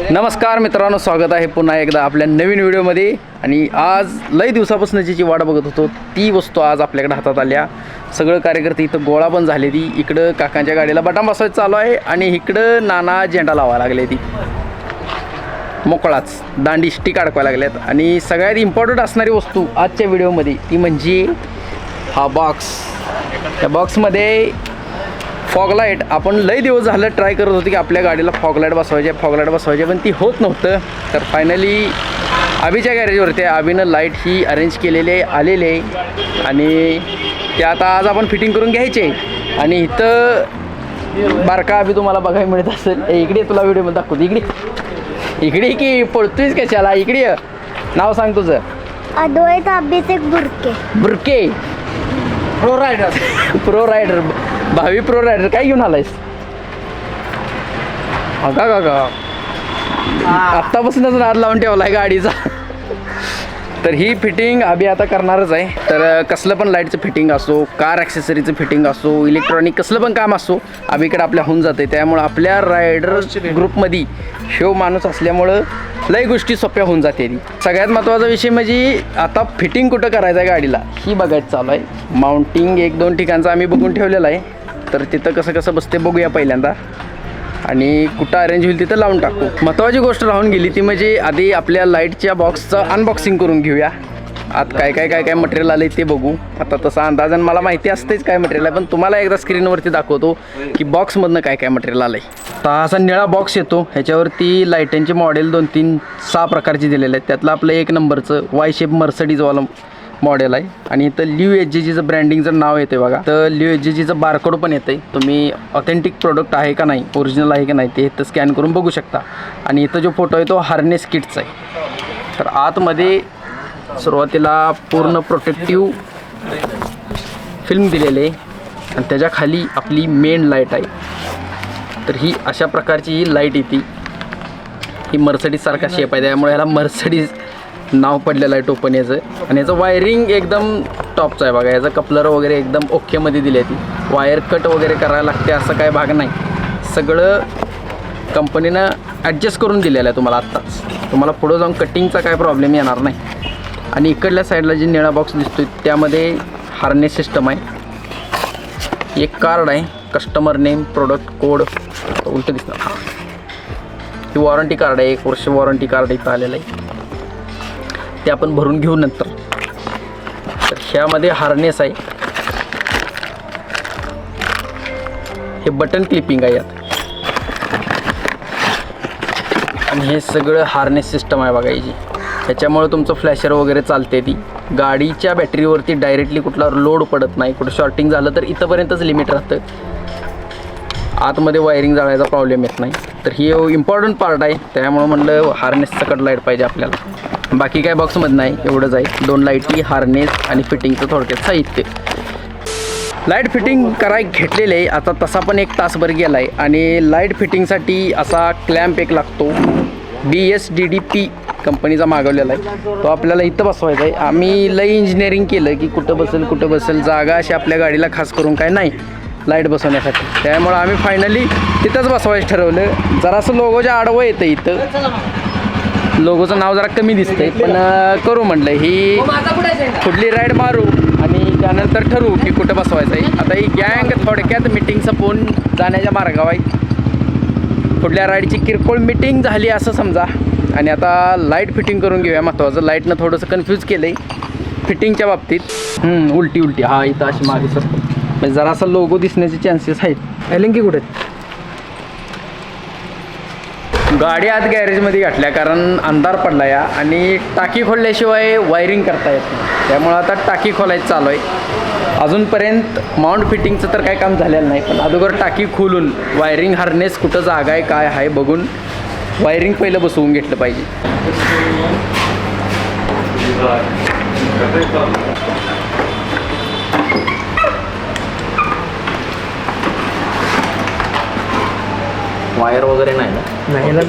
नमस्कार मित्रांनो स्वागत आहे पुन्हा एकदा आपल्या नवीन व्हिडिओमध्ये. आणि आज लई दिवसापासून जी वाट बघत होतो ती वस्तू आज आपल्याकडे हातात आल्या. सगळं कार्यकर्ते इथं गोळा पण झाले ती. इकडं काकांच्या गाडीला बटाम बसवायचं चालू आहे आणि इकडं नाना झेंडा लावा लागले ती. मोकळाच दांडी स्टिक अडकवा लागल्यात. आणि सगळ्यात इम्पॉर्टंट असणारी वस्तू आजच्या व्हिडिओमध्ये ती म्हणजे हा बॉक्स त्या बॉक्समध्ये फॉग लाइट. आपण लई दिवस झालं ट्राय करत होतो की आपल्या गाडीला फॉग लाइट बसवायचे फॉग लाइट बसवायचे पण ती होत नव्हतं. तर फायनली आबीच्या गॅरेजवरती आबीनं लाइट ही अरेंज केलेले आलेले आहे. आणि ते आता आज आपण फिटिंग करून घ्यायचे. आणि इथं बारका आबी तुम्हाला बघायला मिळत असेल. इकडे तुला व्हिडिओमध्ये दाखवतो. इकडे इकडे की पळतोयच कशाला? इकडे. नाव सांग तुझं. Advait Burke. Burke. Pro rider pro rider भावी प्रो रायडर काय घेऊन आलायस? अगा का का आत्तापासूनच नाद लावून ठेवलाय गाडीचा. तर ही फिटिंग आम्ही आता करणारच आहे. तर कसलं पण लाईटचं फिटिंग असो कार ॲक्सेसरीचं फिटिंग असो इलेक्ट्रॉनिक कसलं पण काम असो आम्हीकडे आपल्या होऊन जाते. त्यामुळं आपल्या रायडर ग्रुपमध्ये शेव माणूस असल्यामुळं लई गोष्टी सोप्या होऊन जाते सगळ्यात महत्त्वाचा विषय म्हणजे आता फिटिंग कुठं करायचं आहे गाडीला? ही बघायचं चालू आहे. माउंटिंग एक दोन ठिकाणचं आम्ही बघून ठेवलेलं आहे. तर तिथं कसं कसं बसते बघूया पहिल्यांदा. आणि कुठं अरेंज होईल तिथं लावून टाकू. महत्त्वाची गोष्ट राहून गेली ती म्हणजे आधी आपल्या लाईटच्या बॉक्सचं अनबॉक्सिंग करून घेऊया. आत काय काय काय काय मटेरियल आलं ते बघू. आता तसा अंदाजन मला माहिती असतेच काय मटेरियल आहे पण तुम्हाला एकदा स्क्रीनवरती दाखवतो की बॉक्समधनं काय काय मटेरियल आलं आहे तर असा निळा बॉक्स येतो. ह्याच्यावरती लाईटांचे मॉडेल दोन तीन सहा प्रकारचे दिलेले आहेत. त्यातलं आपलं एक नंबरचं वाय शेप मर्सडीजवालं मॉडेल आहे. आणि इथं ल्यू एच जी जीचं ब्रँडिंगचं नाव येते बघा. तर ल्यू एच जी जीचं बारकोड पण येतं आहे तुम्ही ऑथेंटिक प्रोडक्ट आहे का नाही ओरिजिनल आहे का नाही ते इथं स्कॅन करून बघू शकता. आणि इथं जो फोटो आहे तो हार्नेस किटचा आहे. तर आतमध्ये सुरुवातीला पूर्ण प्रोटेक्टिव्ह फिल्म दिलेली आहे. आणि त्याच्याखाली आपली मेन लाइट आहे. तर ही अशा प्रकारची ही लाइट येते. ही मर्सडीजसारखा शेप आहे. त्यामुळे ह्याला मर्सडीज नाव पडलेलं आहे टोपन याचं. आणि याचं वायरिंग एकदम टॉपचं आहे बघा. याचं कपलर वगैरे एकदम ओकेमध्ये दिली आहे ती. वायर कट वगैरे करायला लागते असं काय भाग नाही. सगळं कंपनीनं ॲडजस्ट करून दिलेलं आहे तुम्हाला आत्ताच. तुम्हाला पुढं जाऊन कटिंगचा काय प्रॉब्लेम येणार नाही. आणि इकडल्या साईडला जे निळा बॉक्स दिसतोय त्यामध्ये हार्नेस सिस्टम आहे. एक कार्ड आहे. कस्टमर नेम प्रोडक्ट कोड उलट दिसणार. ही वॉरंटी कार्ड आहे. एक वर्ष वॉरंटी कार्ड इथं आलेलं आहे. ते आपण भरून घेऊ नंतर. तर ह्यामध्ये हार्नेस आहे. हे बटन क्लिपिंग आहे यात. आणि हे सगळं हार्नेस सिस्टम आहे बघायची ह्याच्यामुळे तुमचं फ्लॅशर वगैरे चालते ती. गाडीच्या बॅटरीवरती डायरेक्टली कुठला लोड पडत नाही. कुठं शॉर्टिंग झालं तर इथंपर्यंतच लिमिट राहतं. आतमध्ये वायरिंग जाळायचा प्रॉब्लेम येत नाही. तर ही इम्पॉर्टंट पार्ट आहे. त्यामुळं म्हणलं हार्नेस सकट लाइट पाहिजे आपल्याला. बाकी काय बॉक्समध्ये नाही एवढंच आहे. दोन लाईटी हार्नेस आणि फिटिंगचं थोडक्यात साहित्य. लाइट फिटिंग कराय घेतलेले आहे. आता तसा पण एक तासभर गेला आहे आणि लाइट फिटिंगसाठी असा क्लॅम्प एक लागतो. B S D D P कंपनीचा मागवलेला आहे. तो आपल्याला इथं बसवायचा आहे. आम्ही लई इंजिनिअरिंग केलं की कुठं बसेल कुठं बसेल जागा अशी आपल्या गाडीला खास करून काय नाही लाइट बसवण्यासाठी. त्यामुळं आम्ही फायनली तिथंच बसवायचं ठरवलं. जरासं लोगोच्या आडवं येतं इथं. लोगोचं नाव जरा कमी दिसतंय पण करू म्हटलं ही कुठली राईड मारू आणि त्यानंतर ठरवू की कुठं बसवायचं आहे. आता ही गँग थोडक्यात मिटिंग संपवून जाण्याच्या मार्गावर आहे. कुठल्या राईडची किरकोळ मिटिंग झाली असं समजा. आणि आता लाइट फिटिंग करून घेऊया महत्त्वाचं लाईटनं थोडंसं कन्फ्यूज केलं आहे फिटिंगच्या बाबतीत उलटी उलटी. हा इथं अशी मागे सर. म्हणजे जरासा लोगो दिसण्याचे चान्सेस आहेत. एलिंकी कुठे गाडी आत गॅरेजमध्ये घातल्या कारण अंधार पडला या. आणि टाकी खोलल्याशिवाय वायरिंग करता येत नाही. त्यामुळं आता टाकी खोलायचं चालू आहे. अजूनपर्यंत माउंट फिटिंगचं तर काय काम झालेलं नाही पण अगोदर टाकी खोलून वायरिंग हार्नेस कुठं जागा आहे काय आहे बघून वायरिंग पहिलं बसवून घेतलं पाहिजे. वायर वगैरे नाही ना? नाही याला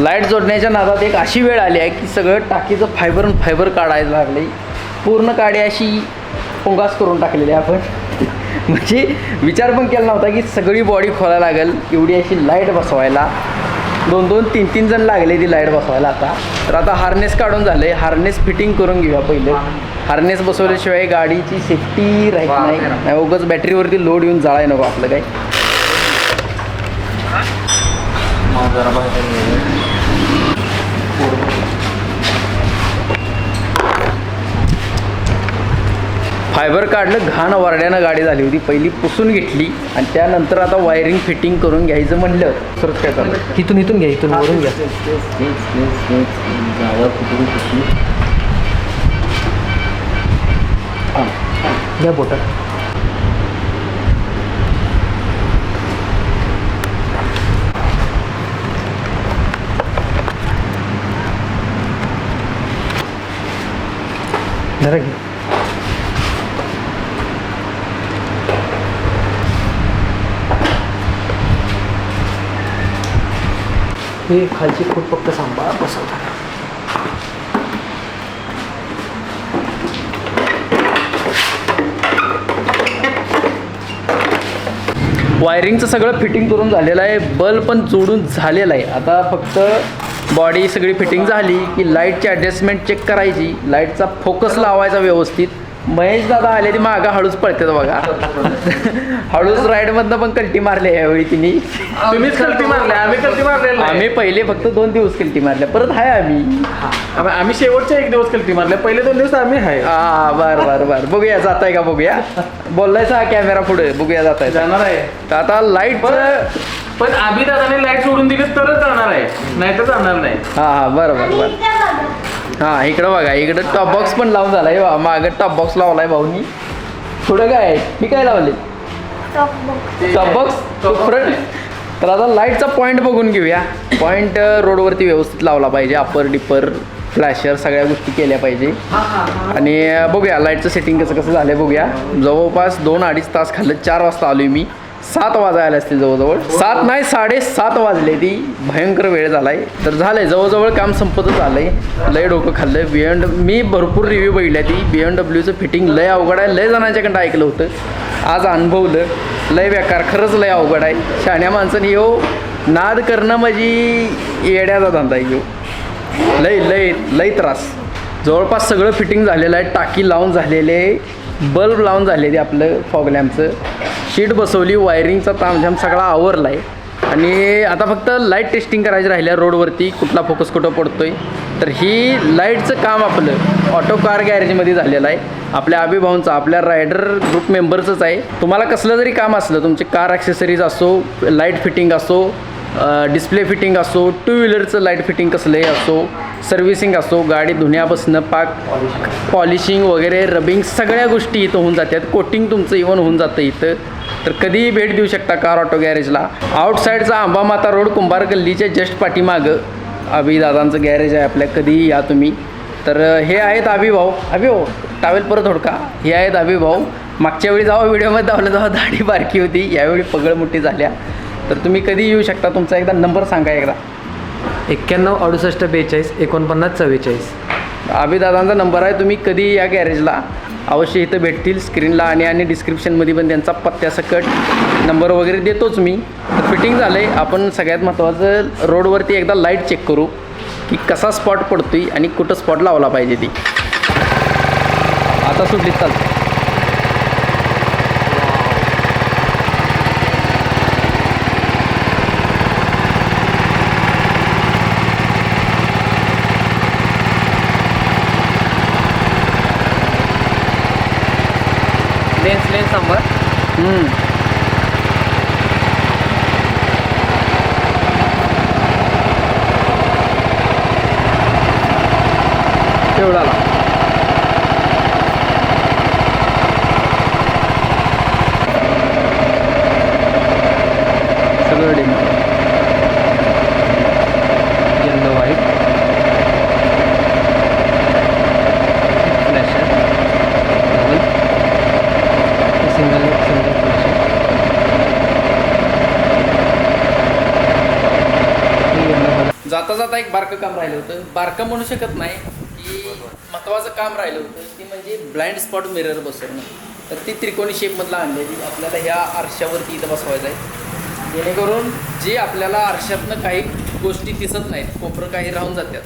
लाइट जोडण्याच्या नादात एक अशी वेळ आली आहे की सगळं टाकीचं फायबर आणि फायबर काढायला लागले. पूर्ण काडी अशी पोंगास करून टाकलेली आहे आपण. म्हणजे विचार पण केला नव्हता की सगळी बॉडी खोलायला लागेल. एवढी अशी लाइट बसवायला. दोन दोन तीन तीन जण लागले ती लाइट बसवायला आता. तर आता हार्नेस काढून झाले हार्नेस फिटिंग करून घेऊया पहिले. हार्नेस बसवल्याशिवाय गाडीची सेफ्टी राहत नाही. उगाच बॅटरीवरती लोड येऊन जाळाय नको आपलं काय फायबर काढलं घाण वारड्यानं गाडी झाली होती. पहिली पुसून घेतली आणि त्यानंतर आता वायरिंग फिटिंग करून घ्यायचं म्हणलं. तर काय चाललं इथून इथून घ्या इथून वरून घ्या. घ्या बोटात जरा घे. हे खालची खूप फक्त सांभाळ बसवतात वायरिंगचं सगळं फिटिंग करून झालेलं आहे. बल्ब पण जोडून झालेलं आहे. आता फक्त बॉडी सगळी फिटिंग झाली की लाईटची ॲडजस्टमेंट चेक करायची. लाईटचा फोकस लावायचा व्यवस्थित. महेश दादा आले ती मागं हळूच पळतात बघा. हळूच राईडमधनं पण कल्टी मारली यावेळी तिने. तुम्हीच कल्टी मारल्या आम्ही कल्टी मारलेलं नाही. आम्ही पहिले फक्त दोन दिवस कल्टी मारल्या परत आहे आम्ही. आम्ही- आम्ही शेवटच्या एक दिवस कल्टी मारल्या पहिले दोन दिवस आम्ही आहे हा बर बर बर. बघूया जात आहे का बघूया? बोलायचा कॅमेरा पुढे बघूया जात आहे जाणार आहे. तर आता लाइट पण पण आम्ही दादाने लाइट सोडून दिली तरच जाणार आहे. नाही तर जाणार नाही. हा हा बरं बरं बरं हा इकडं बघा इकडं टॉप बॉक्स पण लावून झालाय बा मागं टॉप बॉक्स लावलाय भाऊनी. पुढं काय आहे? ही काय लावली? Top box top box front तर आता लाईटचा पॉईंट बघून घेऊया. पॉईंट रोडवरती व्यवस्थित लावला पाहिजे. अपर डिपर फ्लॅशर सगळ्या गोष्टी केल्या पाहिजे. आणि बघूया लाईटचं सेटिंग कसं कसं झालं बघूया. जवळपास दोन अडीच तास खाल्लं चार वाजता आलोय मी. सात वाजायला असतील जवळजवळ. सात नाही साडेसात वाजले ती. भयंकर वेळ झालाय. तर झालंय जवळजवळ काम संपतच आलंय. लय डोकं खाल्लं बी एम मी भरपूर रिव्ह्यू बघितल्या ती. बी एम डब्ल्यूचं फिटिंग लय अवघड आहे. लय जणांच्याकडं ऐकलं होतं. आज अनुभवलं. लय बेकार. खरंच लय अवघड आहे. शाण्या माणसाने यो नाद करणं म्हणजे येड्याचा धंदा आहे यो. लय लय लय त्रास. जवळपास सगळं फिटिंग झालेलं आहे. टाकी लावून झालेले बल्ब लावून झालेले आपलं फॉग लॅम्पचं शीट बसवली वायरिंगचा तामझाम सगळा आवरला आहे आणि आता फक्त लाइट टेस्टिंग करायची राहिल्या रोडवरती कुठला फोकस कुठं पडतो आहे तर ही लाईटचं काम आपलं ऑटो कार गॅरेजमध्ये झालेलं आहे. आपल्या अभिभाऊंचं आपल्या रायडर ग्रुप मेंबरचंच आहे. तुम्हाला कसलं जरी काम असलं तुमचे कार ॲक्सेसरीज असो लाइट फिटिंग असो डिस्प्ले फिटिंग असो टू व्हीलरचं लाइट फिटिंग कसलंही असो सर्व्हिसिंग असो गाडी धुण्यापासनं पाक पॉलिशिंग वगैरे रबिंग सगळ्या गोष्टी इथं होऊन जातात. कोटिंग तुमचं इवन होऊन जातं इथं. तर कधीही भेट देऊ शकता कार ऑटो गॅरेजला आउटसाईडचा आंबामाता रोड कुंभार गल्लीच्या जस्ट पाठीमागं. अभिदादांचं गॅरेज आहे आपल्या कधीही या तुम्ही. तर हे आहेत अभिभाऊ अभिभाऊ टावेल परत होडका हे आहेत अभिभाऊ मागच्या वेळी जावा व्हिडिओमध्ये धावलं जाऊ दाढी बारकी होती. यावेळी पगळ मोठी झाल्या. तर तुम्ही कधी येऊ शकता. तुमचा एकदा नंबर सांगा एकदा. एक्क्याण्णव अडुसष्ट बेचाळीस एकोणपन्नास चव्वेचाळीस. अभिदादांचा नंबर आहे. तुम्ही कधी या गॅरेजला अवश्य इथं भेटतील. स्क्रीनला आणि आणि डिस्क्रिप्शनमध्ये पण त्यांचा पत्त्यासकट नंबर वगैरे देतोच मी. तर फिटिंग झालं आहे आपण सगळ्यात महत्त्वाचं रोडवरती एकदा लाइट चेक करू की कसा स्पॉट पडतोय आणि कुठं स्पॉट लावला पाहिजे ती. आता सुटली चालते लेन्स लेन्स सांभाळ हम्म. केवढा आला सगळं dim yellow white flasher single single flasher जाता जाता राहिलं होतं. बारकं म्हणू शकत नाही की महत्त्वाचं काम राहिलं होतं. ती म्हणजे ब्लाइंड स्पॉट मिरर बसवणं. तर ती त्रिकोणी शेपमधला आणलेली आपल्याला ह्या आरशावरती इथं बसवायचं आहे जेणेकरून जे आपल्याला आरशातनं काही गोष्टी दिसत नाहीत कोपरं काही राहून जातात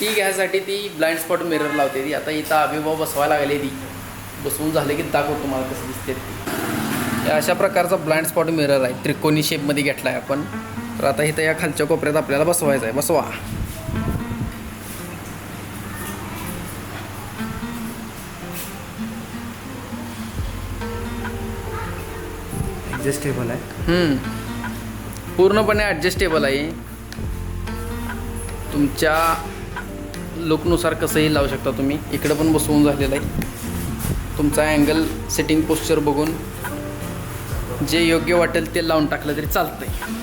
ती घ्यायसाठी ती ब्लाइंड स्पॉट मिरर लावते ती. आता इथं अभिभाव बसवायला लागले ती. बसवून झाले की दाखव तुम्हाला कसं दिसते ती. या अशा प्रकारचा ब्लाइंड स्पॉट मिरर आहे. त्रिकोणी शेपमध्ये घेतला आहे आपण. तर आता इथं या खालच्या कोपऱ्यात आपल्याला बसवायचं आहे बसवा. ॲडजस्टेबल आहे. पूर्णपणे ॲडजस्टेबल आहे. तुमच्या लुकनुसार कसंही लावू शकता तुम्ही. इकडं पण बसवून झालेलं आहे. तुमचा अँगल सेटिंग पोस्चर बघून जे योग्य वाटेल ते लावून टाकलं तरी चालतं आहे